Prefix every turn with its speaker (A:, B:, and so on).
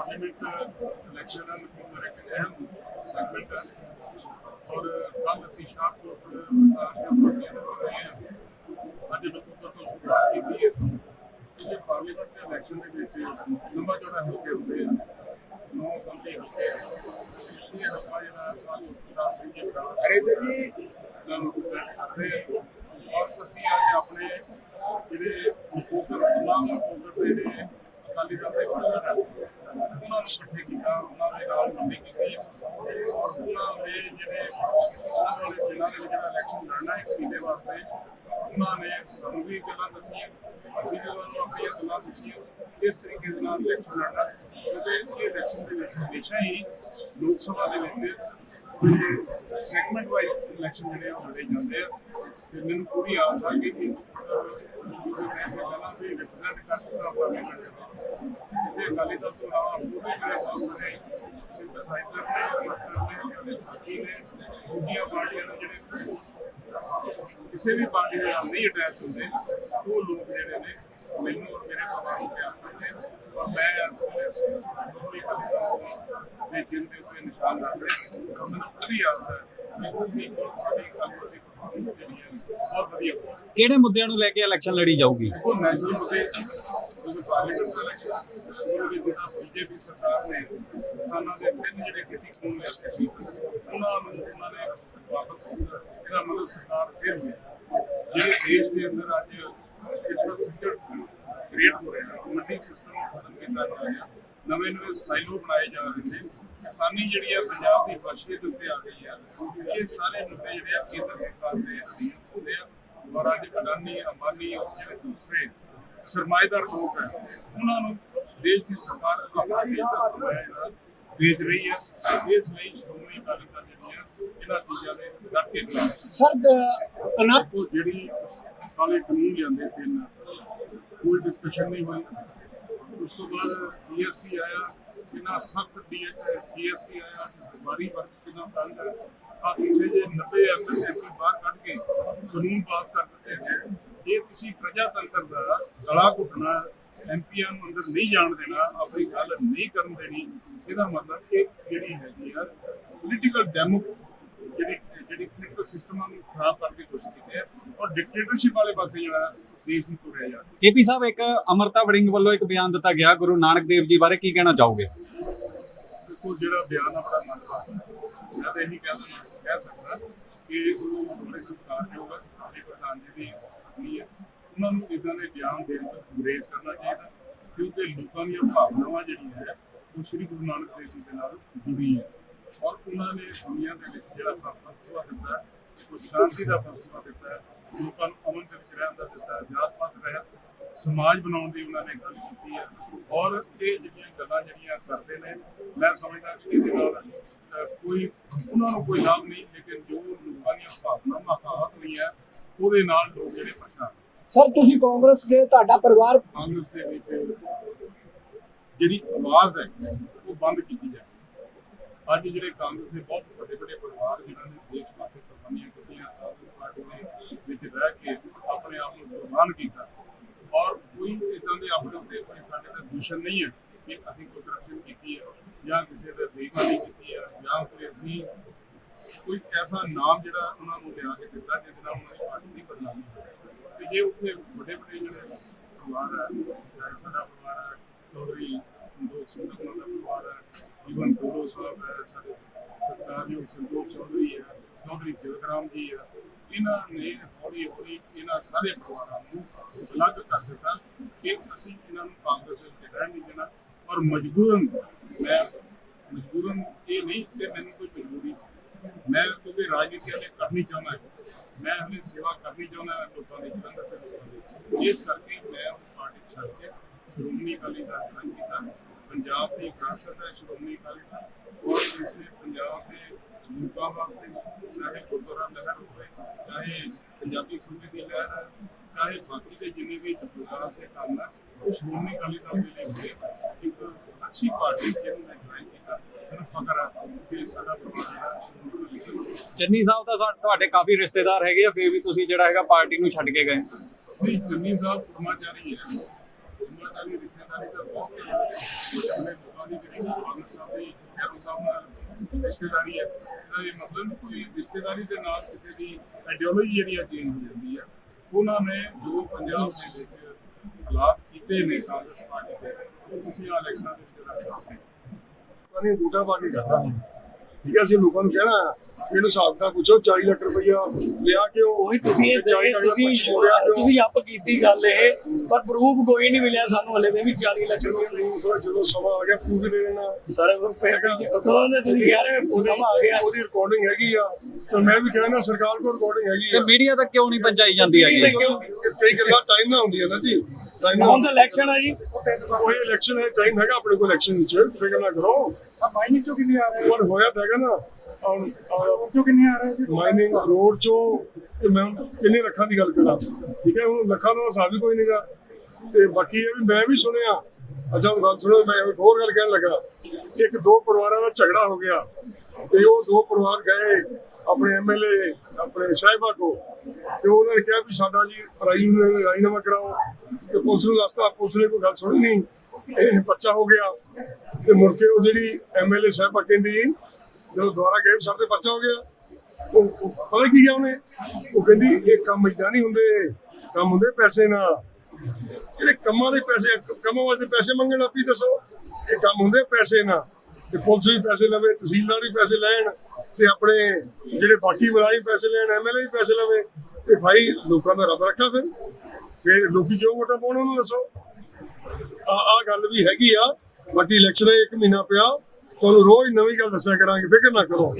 A: Parliament election number ਇੱਕ ਅਹਿਮ segment ਹੈ ਔਰ ਕੱਲ ਅਸੀਂ ਸ਼ਾਹਪੁਰ ਪ੍ਰਧਾਨ ਦੇ ਪਾਰਟੀਆਂ ਦੇ ਰਹੇ ਹਾਂ ਅੱਜ ਨਕੋਦਰ ਤੋਂ ਸ਼ੁਰੂਆਤ ਕੀਤੀ ਹੈ ਇਹ ਪਾਰਲੀਮੈਂਟ ਦੇ ਇਲੈਕਸ਼ਨ ਦੇ ਵਿੱਚ ਲੰਬਾ ਚੌੜਾ ਹੋ ਕੇ ਹੁੰਦੇ ਆ ਨੌ ਸੰਧੀ ਹਲਕੇ ਇਹ ਹਲਕਾ ਜਿਹੜਾ ਸਾਨੂੰ ਦਾ ਸਿੰਘ ਜੀ ਕਰੇ ਜੀ ਨੂੰ ਕਰਦੇ ਔਰ ਅਸੀਂ ਅੱਜ ਆਪਣੇ ਉਹਨਾਂ ਨੇ ਸਾਨੂੰ ਵੀ ਗੱਲਾਂ ਦੱਸੀਆਂ, ਅਸੀਂ ਵੀ ਉਹਨਾਂ ਨੂੰ ਆਪਣੀਆਂ ਗੱਲਾਂ ਦੱਸੀਆਂ। ਕਿਸ ਤਰੀਕੇ ਦੇ ਨਾਲ ਇਲੈਕਸ਼ਨ ਲੜਨਾ ਕਿਉਂਕਿ ਇਹ ਇਲੈਕਸ਼ਨ ਦੇ ਵਿੱਚ ਹਮੇਸ਼ਾ ਹੀ ਲੋਕ ਸਭਾ ਦੇ ਵਿੱਚ ਜਿਹੜੇ ਸੈਗਮੈਂਟ ਵਾਈਜ਼ ਇਲੈਕਸ਼ਨ ਜਿਹੜੇ ਉਹ ਲੜੇ ਜਾਂਦੇ ਆ। ਤੇ ਮੈਨੂੰ ਪੂਰੀ ਆਸ ਆ ਕਿ ਮੈਂ ਪਹਿਲਾਂ ਵੀ ਰਿਪਰੈਜ਼ੈਂਟ ਕਰ ਚੁੱਕਾ ਪਾਰਲੀਮੈਂਟ ਦੇ ਤੇ ਅਕਾਲੀ ਦਲ ਤੋਂ ਇਲਾਵਾ ਪੂਰੇ ਜਿਹੜੇ ਬਹੁਤ ਸਾਰੇ ਸਿੰਪਥਾਈਜ਼ਰ ਨੇ ਵਰਕਰ ਨੇ, ਸਾਡੇ ਸਾਥੀ ਨੇ ਦੂਜੀਆਂ ਕਿਸੇ ਵੀ ਪਾਰਟੀ ਦੇ ਨਾਲ ਨਹੀਂ ਅਟੈਚ ਹੁੰਦੇ। ਉਹ ਲੋਕ ਜਿਹੜੇ ਨੇ ਮੈਨੂੰ ਔਰ ਮੇਰੇ ਪਰਿਵਾਰ ਨੂੰ ਪਿਆਰ ਕਰਦੇ ਔਰ ਮੈਂ ਇਸ ਦੋਵੇਂ ਅਧਿਕਾਰੀਆਂ ਦੇ ਚਿੰਨ ਦੇ ਉੱਤੇ ਨਿਸ਼ਾਨ ਰੱਖ ਰਿਹਾ ਮੈਨੂੰ ਪੂਰੀ ਆਸ ਹੈ ਕਿ ਅਸੀਂ ਸਾਡੀ ਕਾਨੂੰਨ ਦੀ ਪਰਫਾਰਮੈਂਸ ਜਿਹੜੀ ਹੈ ਬਹੁਤ ਵਧੀਆ
B: ਕਿਹੜੇ ਮੁੱਦਿਆਂ ਨੂੰ ਲੈ ਕੇ ਇਲੈਕਸ਼ਨ ਲੜੀ ਜਾਊਗੀ?
A: ਉਹ ਨੈਸ਼ਨਲ ਮੁੱਦੇ ਕਿਉਂਕਿ ਪਾਰਲੀਮੈਂਟ ਦਾ ਇਲੈਕਸ਼ਨ ਉਹਦੇ ਵਿੱਚ ਬੀਜੇਪੀ ਸਰਕਾਰ ਨੇ ਕਿਸਾਨਾਂ ਦੇ ਤਿੰਨ ਜਿਹੜੇ ਖੇਤੀ ਕਾਨੂੰਨ ਲਿਆਏ ਸੀ ਉਹਨਾਂ ਨੂੰ ਉਹਨਾਂ ਨੇ ਵਾਪਸ ਕੀਤਾ ਇਹਦਾ ਮਤਲਬ ਸਰਕਾਰ ਫਿਰ ਵੀ ਜਿਹੜੇ ਦੇਸ਼ ਦੇ ਅੰਦਰ ਅੱਜ ਇਨਫਰਾਸਟ੍ਰਕਚਰ ਕ੍ਰੀਏਟ ਹੋ ਰਿਹਾ ਹੈ ਮੰਡੀ ਸਿਸਟਮ ਨੂੰ ਖਤਮ ਕੀਤਾ ਜਾ ਰਿਹਾ। ਨਵੇਂ ਨਵੇਂ ਸਾਈਲੋ ਬਣਾਏ ਜਾ ਰਹੇ ਨੇ। ਕਿਸਾਨੀ ਜਿਹੜੀ ਹੈ ਪੰਜਾਬ ਦੀ ਬਖਸ਼ੀਅਤ ਉੱਤੇ ਆ ਗਈ ਹੈ ਇਹ ਸਾਰੇ ਮੁੱਦੇ ਜਿਹੜੇ ਆ ਕੇਂਦਰ ਸਰਕਾਰ ਦੇ ਅਧੀਨ ਹੁੰਦੇ ਆ। ਔਰ ਅੱਜ ਅਡਾਨੀ ਅੰਬਾਨੀ ਔਰ ਜਿਹੜੇ ਦੂਸਰੇ ਸਰਮਾਏਦਾਰ ਲੋਕ ਹੈ ਉਹਨਾਂ ਨੂੰ ਦੇਸ਼ ਦੀ ਸਰਕਾਰ ਆਪਣਾ ਦੇਸ਼ ਦਾ ਸਰਮਾਇਆ ਵੇਚ ਰਹੀ ਹੈ ਇਸ ਲਈ ਸ਼੍ਰੋਮਣੀ ਅਕਾਲੀ ਦਲ ਜਿਹੜੀ ਹੈ ਇਹਨਾਂ ਚੀਜ਼ਾਂ ਦੇ ਡਟ ਕੇ ਖਿਲਾਫ।
C: ਸਰ ਦ- ਅਨਾਪ
A: ਜਿਹੜੀ ਕਾਲੇ ਕਾਨੂੰਨ ਲਿਆਂਦੇ ਤਿੰਨ ਕੋਈ ਡਿਸਕਸ਼ਨ ਨਹੀਂ ਹੋਈ। ਉਸ ਤੋਂ ਬਾਅਦ ਡੀਐਸਪੀ ਆਇਆ, ਕਿੰਨਾ ਸਖਤ ਡੀਐਸਪੀ ਆਇਆ ਬਾਰੀ ਵਰਕ ਕਿੰਨਾ ਤੰਗ ਹੈ ਆ ਪਿੱਛੇ ਜੇ 90 ਐਮਪੀ ਬਾਹਰ ਕੱਢ ਕੇ ਕਾਨੂੰਨ ਪਾਸ ਕਰ ਦਿੱਤੇ ਗਏ ਇਹ ਤੁਸੀਂ ਪ੍ਰਜਾਤੰਤਰ ਦਾ ਗਲਾ ਘੁੱਟਣਾ ਐਮਪੀਆਂ ਨੂੰ ਅੰਦਰ ਨਹੀਂ ਜਾਣ ਦੇਣਾ, ਆਪਣੀ ਗੱਲ ਨਹੀਂ ਕਰਨ ਦੇਣੀ, ਇਹਦਾ ਮਤਲਬ ਕਿ ਜਿਹੜੀ ਹੈਗੀ ਆ ਪੋਲੀਟੀਕਲ ਡੈਮੋ ਜਿਹੜੀ ਜਿਹੜੀ ਪੋਲੀਟੀਕਲ ਸਿਸਟਮਾਂ ਨੂੰ ਖਰਾਬ ਕਰਨ ਦੀ ਕੋਸ਼ਿਸ਼ ਕੀਤੀ। ਹੈ ਔਰ ਡਿਕਟੇਟਰਸ਼ਿਪ ਵਾਲੇ ਪਾਸੇ ਜਿਹੜਾ ਦੇਸ਼ ਨੂੰ ਤੁਰਿਆ ਜਾ ਰਿਹਾ
B: ਕੇਪੀ ਸਾਹਿਬ, ਇੱਕ ਅਮਰਤਾ ਵੜਿੰਗ ਵੱਲੋਂ ਇੱਕ ਬਿਆਨ ਦਿੱਤਾ ਗਿਆ, ਗੁਰੂ ਨਾਨਕ ਦੇਵ ਜੀ ਬਾਰੇ ਕੀ ਕਹਿਣਾ ਚਾਹੋਗੇ?
A: ਦੇਖੋ, ਜਿਹੜਾ ਬਿਆਨ ਆ ਬੜਾ ਮਨਪਾਤ ਮੈਂ ਤਾਂ ਇਹੀ ਕਹਿ ਕਹਿ ਸਕਦਾ ਕਿ ਉਹ ਬੜੇ ਸਤਿਕਾਰਯੋਗ ਸਾਡੇ ਪ੍ਰਧਾਨ ਜੀ ਦੀ ਪਤਨੀ ਹੈ। ਉਹਨਾਂ ਨੂੰ ਇਦਾਂ ਦੇ ਬਿਆਨ ਦੇਣ ਤੋਂ ਗੁਰੇਜ਼ ਕਰਨਾ ਚਾਹੀਦਾ ਕਿਉਂਕਿ ਲੋਕਾਂ ਦੀਆਂ ਭਾਵਨਾਵਾਂ ਜਿਹੜੀਆਂ ਹੈ, ਉਹ ਸ੍ਰੀ ਗੁਰੂ ਨਾਨਕ ਦੇਵ ਜੀ ਦੇ ਨਾਲ ਜੁੜੀ ਹੈ। ਔਰ ਉਹਨਾਂ ਨੇ ਦੁਨੀਆ ਦੇ ਵਿੱਚ ਜਿਹੜਾ ਫਲਸਫਾ ਦਿੱਤਾ ਉਹ ਸ਼ਾਂਤੀ ਦਾ ਫਲਸਫਾ ਦਿੱਤਾ ਲੋਕਾਂ ਨੂੰ ਅਮਨ ਦੇ ਵਿੱਚ ਰਹਿਣ ਦਾ ਦਿੱਤਾ ਹੈ। ਜਾਤ ਪਾਤ ਰਹਿਤ ਸਮਾਜ ਬਣਾਉਣ ਦੀ ਉਹਨਾਂ ਨੇ ਗੱਲ ਕੀਤੀ ਹੈ। ਔਰ ਇਹ ਜਿਹੜੀਆਂ ਗੱਲਾਂ ਜਿਹੜੀਆਂ ਕਰਦੇ ਨੇ ਮੈਂ ਸਮਝਦਾ ਕਿ ਇਹਦੇ ਨਾਲ ਕੋਈ ਉਹਨਾਂ ਨੂੰ ਕੋਈ ਲਾਭ ਨਹੀਂ ਲੇਕਿਨ ਜੋ ਲੋਕਾਂ ਦੀਆਂ ਭਾਵਨਾਵਾਂ ਹਾਹਤ ਨਹੀਂ ਹੈ ਉਹਦੇ ਨਾਲ ਲੋਕ ਜਿਹੜੇ ਪਛਾਣ
C: ਸਰ ਤੁਸੀਂ ਕਾਂਗਰਸ ਦੇ ਤੁਹਾਡਾ ਪਰਿਵਾਰ?
A: ਕਾਂਗਰਸ ਦੇ ਵਿੱਚ ਜਿਹੜੀ ਆਵਾਜ਼ ਹੈ ਉਹ ਬੰਦ ਕੀਤੀ ਜਾਏ ਅੱਜ ਜਿਹੜੇ ਕਾਂਗਰਸ ਦੇ ਬਹੁਤ ਵੱਡੇ ਵੱਡੇ ਪਰਿਵਾਰ ਜਿਨ੍ਹਾਂ ਨੇ ਦੇਸ਼ ਵਾਸਤੇ ਕੁਰਬਾਨੀਆਂ ਕੀਤੀਆਂ ਕਾਂਗਰਸ ਪਾਰਟੀ ਦੇ ਵਿੱਚ ਰਹਿ ਕੇ ਆਪਣੇ ਆਪ ਕੀਤਾ। ਔਰ ਕੋਈ ਇਦਾਂ ਦੇ ਆਪਣੇ ਉੱਤੇ ਕੋਈ ਸਾਡੇ ਤੇ ਦੂਸ਼ਣ ਨਹੀਂ ਹੈ ਕਿ ਅਸੀਂ ਕੋਈ ਕਰਪਸ਼ਨ ਕੀਤੀ ਹੈ ਜਾਂ ਕਿਸੇ ਦੇ ਬੇਈਮਾਨੀ ਕੀਤੀ ਹੈ ਜਾਂ ਕੋਈ ਅਸੀਂ ਕੋਈ ਐਸਾ ਨਾਮ ਜਿਹੜਾ ਉਹਨਾਂ ਨੂੰ ਲਿਆ ਕੇ ਦਿੱਤਾ ਜਿਹਦੇ ਨਾਲ ਉਹਨਾਂ ਦੀ ਪਾਰਟੀ ਦੀ ਬਦਨਾਮੀ ਤੇ ਜੇ ਉੱਥੇ ਵੱਡੇ ਵੱਡੇ ਜਿਹੜੇ ਪਰਿਵਾਰ ਹੈ, ਚਾਹੇ ਸਾਡਾ ਪਰਿਵਾਰ ਹੈ, ਚੌਧਰੀ ਸੰਤੋਖ ਸਿੰਘ ਉਹਨਾਂ ਦਾ ਪਰਿਵਾਰ ਹੈ ਜੀਵਨ ਗੋਲੋ ਸਾਹਿਬ ਹੈ, ਸਾਡੇ ਸਰਕਾਰਯੋਗ ਸੰਤੋਖ ਚੌਧਰੀ ਹੈ, ਚੌਧਰੀ ਤਿਲਕਰਾਮ ਜੀ ਹੈ ਇਹਨਾਂ ਨੇ ਹੌਲੀ ਹੌਲੀ ਇਹਨਾਂ ਸਾਰੇ ਪਰਿਵਾਰਾਂ ਨੂੰ ਅਲੱਗ ਕਰ ਦਿੱਤਾ ਕਿ ਅਸੀਂ ਇਹਨਾਂ ਨੂੰ ਕਾਂਗਰਸ ਦੇ ਉੱਤੇ ਰਹਿਣ ਨਹੀਂ ਦੇਣਾ। ਔਰ ਮਜਬੂਰਨ, ਮੈਂ ਮਜਬੂਰਨ ਇਹ ਨਹੀਂ ਕਿ ਮੈਨੂੰ ਕੋਈ ਮਜਬੂਰੀ ਸੀ। ਮੈਂ ਕਿਉਂਕਿ ਰਾਜਨੀਤੀ ਹਲੇ ਕਰਨੀ ਚਾਹੁੰਦਾ ਮੈਂ ਹਲੇ ਸੇਵਾ ਕਰਨੀ ਚਾਹੁੰਦਾ ਲੋਕਾਂ ਦੀ, ਜਨਤਾ ਦੇ ਲੋਕਾਂ ਦੀ। ਇਸ ਕਰਕੇ ਮੈਂ ਪਾਰਟੀ ਛੱਡ ਕੇ ਸ਼੍ਰੋਮਣੀ ਅਕਾਲੀ ਦਲ ਜੁਆਇਨ ਕੀਤਾ। ਪੰਜਾਬ ਦੀ ਵਿਰਾਸਤ ਹੈ ਸ਼੍ਰੋਮਣੀ ਅਕਾਲੀ ਦਲ ਔਰ ਇਸ ਲਈ ਪੰਜਾਬ ਦੇ ਲੋਕਾਂ ਵਾਸਤੇ ਚਾਹੇ ਗੁਰਦੁਆਰਾ ਲਹਿਰ ਹੋਵੇ ਚਾਹੇ ਪੰਜਾਬੀ ਸੂਬੇ ਦੀ ਲਹਿਰ ਚਾਹੇ ਬਾਕੀ ਦੇ ਜਿੰਨੇ ਵੀ ਵਿਕਾਸ ਦੇ ਕੰਮ ਹੈ ਉਹ ਸ਼੍ਰੋਮਣੀ ਅਕਾਲੀ ਦਲ ਦੇ ਲਈ ਹੋਏ। ਇੱਕ ਅੱਛੀ ਪਾਰਟੀ ਜਿਹਨੂੰ ਮੈਂ ਜੁਆਇਨ ਕੀਤਾ। ਮੈਨੂੰ ਫਖਰ ਹੈ ਕਿ ਸਾਡਾ ਪਰਿਵਾਰ ਸ਼੍ਰੋਮਣੀ
B: ਚੰਨੀ ਸਾਹਿਬ ਤਾਂ ਤੁਹਾਡੇ ਕਾਫੀ ਰਿਸ਼ਤੇਦਾਰ ਹੈਗੇ ਆ ਫੇਰ ਵੀ ਤੁਸੀਂ ਜਿਹੜਾ ਹੈਗਾ ਪਾਰਟੀ ਨੂੰ ਛੱਡ ਕੇ ਗਏ।
A: ਨਹੀਂ ਚੰਨੀ ਸਾਹਿਬ ਕਰਮਾਚਾਰੀ ਹੈ। ਰਿਸ਼ਤੇਦਾਰੀ ਹੈ ਇਹਦਾ ਇਹ ਮਤਲਬ ਨਹੀਂ ਕੋਈ ਰਿਸ਼ਤੇਦਾਰੀ ਦੇ ਨਾਲ ਕਿਸੇ ਦੀ ਆਈਡੀਓਲੋਜੀ ਜਿਹੜੀ ਆ ਚੇਂਜ ਹੋ ਜਾਂਦੀ ਆ ਉਹਨਾਂ ਨੇ ਜੋ ਪੰਜਾਬ ਦੇ ਵਿੱਚ ਹਾਲਾਤ ਕੀਤੇ ਨੇ ਕਾਂਗਰਸ ਪਾਰਟੀ ਦੇ ਤੁਸੀਂ ਆ ਇਲੈਕਸ਼ਨਾਂ ਦੇ ਵਿੱਚ ਰੱਖ ਹੋ
D: ਨਹੀਂ ਬੂਟਾ ਪਾ ਕੇ ਕਰਦਾ ਠੀਕ ਹੈ ਅਸੀਂ ਲੋਕਾਂ ਨੂੰ ਕਹਿਣਾ ਹੈ, ਇਹਨੂੰ ਹਿਸਾਬ ਦਾ ਪੁੱਛੋ 40 ਲੱਖ ਰੁਪਈਆ ਲਿਆ ਕਿਉਂ?
E: ਉਹੀ ਤੁਸੀਂ ਇਹ
D: ਤੇ 40 ਲੱਖ
E: ਤੁਸੀਂ
D: ਪੱਚੀ ਮੋੜਿਆ ਕਿਉਂ?
E: ਤੁਸੀਂ ਆਪ ਕੀਤੀ ਗੱਲ ਇਹ ਪਰ ਪ੍ਰੂਫ ਕੋਈ ਨਹੀਂ ਮਿਲਿਆ ਸਾਨੂੰ ਹਲੇ ਦੇ ਵੀ 40 ਲੱਖ
D: ਜਦੋਂ
E: ਰੁਪਏ
D: proof- ਜਦੋਂ ਸਮਾਂ ਆ ਗਿਆ ਪ੍ਰੂਫ ਦੇ ਦੇਣਾ।
E: ਸਾਰੇ ਕਦੋਂ ਦੇ ਤੁਸੀਂ ਕਹਿ ਰਹੇ ਹੋ ਸਮਾਂ ਆ ਗਿਆ।
D: ਉਹਦੀ ਰਿਕਾਰਡਿੰਗ ਹੈਗੀ ਆ। ਤੇ ਮੈਂ ਵੀ ਕਹਿੰਦਾ ਸਰਕਾਰ ਕੋਲ ਰਿਕਾਰਡਿੰਗ ਹੈਗੀ
B: ਤੇ
D: ਆ
B: ਮੀਡੀਆ ਤੱਕ ਕਿਉਂ ਨਹੀਂ ਪਹੁੰਚਾਈ ਜਾਂਦੀ ਹੈਗੀ?
D: ਕਿ ਕਈ ਗੱਲਾਂ ਟਾਈਮ ਨਾਲ ਹੁੰਦੀਆਂ ਨਾ ਜੀ। ਟਾਈਮ
E: ਹੁਣ ਤਾਂ ਇਲੈਕਸ਼ਨ ਆ ਜੀ।
D: ਉਹ ਇਲੈਕਸ਼ਨ ਹੈ ਟਾਈਮ ਹੈਗਾ ਆਪਣੇ ਕੋਲ ਇਲੈਕਸ਼ਨ ਵਿੱਚ। ਫਿਕਰ ਨਾ ਕਰੋ।
C: ਮਾਈਨਿੰਗ ਚੋਂ ਕਿੰਨੇ ਆ ਰਹੇ?
D: ਪਰ ਹੋਇਆ ਤਾਂ ਹੈਗਾ ਨਾ
C: ਚੋਂ ਕਿੰਨੇ ਆ ਰਹੇ?
D: ਮਾਈਨਿੰਗ ਰੋਡ ਚੋਂ ਤੇ ਮੈਂ ਹੁਣ ਕਿੰਨੇ ਲੱਖਾਂ ਦੀ ਗੱਲ ਕਰਾਂ। ਠੀਕ ਹੈ ਹੁਣ ਲੱਖਾਂ ਦਾ ਹਿਸਾਬ ਵੀ ਕੋਈ ਨਹੀਂਗਾ ਤੇ ਬਾਕੀ ਇਹ ਵੀ ਮੈਂ ਵੀ ਸੁਣਿਆ। ਅੱਛਾ ਹੁਣ ਗੱਲ ਸੁਣੋ ਮੈਂ ਇੱਕ ਹੋਰ ਗੱਲ ਕਹਿਣ ਲੱਗਾ। ਇੱਕ ਦੋ ਪਰਿਵਾਰਾਂ ਦਾ ਝਗੜਾ ਹੋ ਗਿਆ। ਤੇ ਉਹ ਦੋ ਪਰਿਵਾਰ ਗਏ ਆਪਣੇ ਐਮਐਲਏ ਆਪਣੇ ਸਾਹਿਬਾ ਕੋ ਤੇ ਉਹਨਾਂ ਨੇ ਕਿਹਾ ਵੀ ਸਾਡਾ ਜੀ ਰਾਈ ਨੂੰ ਰਾਜੀਨਾਮਾ ਕਰਾਓ। ਤੇ ਪੁਲਿਸ ਨੂੰ ਦੱਸਤਾ ਪੁਲਿਸ ਨੇ ਕੋਈ ਗੱਲ ਸੁਣੀ ਨਹੀਂ ਇਹ ਪਰਚਾ ਹੋ ਗਿਆ। ਤੇ ਮੁੜ ਕੇ ਉਹ ਜਿਹੜੀ ਐਮਐਲਏ ਸਾਹਿਬਾ ਕਹਿੰਦੀ, ਜਦੋਂ ਦੁਬਾਰਾ ਗਏ, ਸਰ ਤੇ ਪਰਚਾ ਹੋ ਗਿਆ। ਉਹ ਪਤਾ ਕੀ ਗਿਆ ਉਹਨੇ? ਉਹ ਕਹਿੰਦੀ, ਇਹ ਕੰਮ ਇਦਾਂ ਨਹੀਂ ਹੁੰਦੇ, ਕੰਮ ਹੁੰਦੇ ਪੈਸੇ ਨਾਲ। ਜਿਹੜੇ ਕੰਮਾਂ ਦੇ ਪੈਸੇ, ਕੰਮਾਂ ਵਾਸਤੇ ਪੈਸੇ ਮੰਗਣ, ਆਪੀ ਦੱਸੋ। ਇਹ ਕੰਮ ਹੁੰਦੇ ਪੈਸੇ ਨਾਲ। ਤੇ ਪੁਲਿਸ ਵੀ ਪੈਸੇ ਲਵੇ, ਤਹਿਸੀਲਦਾਰ ਵੀ ਪੈਸੇ ਲੈਣ, ਤੇ ਆਪਣੇ ਜਿਹੜੇ ਬਾਕੀ ਮੁਲਾਜ਼ਮ ਪੈਸੇ ਲੈਣ ਐਮਐਲਏ ਵੀ ਪੈਸੇ ਲਵੇ। ਤੇ ਭਾਈ, ਲੋਕਾਂ ਦਾ ਰੱਬ ਰੱਖਾ ਫਿਰ। ਫਿਰ ਲੋਕੀ ਕਿਉਂ ਵੋਟਾਂ ਪਾਉਣ, ਉਹਨੂੰ ਦੱਸੋ। ਆ ਆ ਗੱਲ ਵੀ ਹੈਗੀ ਆ। ਬਾਕੀ ਇਲੈਕਸ਼ਨ ਇੱਕ ਮਹੀਨਾ ਪਿਆ ਤੁਹਾਨੂੰ ਰੋਜ਼ ਨਵੀਂ ਗੱਲ ਦੱਸਿਆ ਕਰਾਂਗੇ ਫਿਕਰ ਨਾ ਕਰੋ।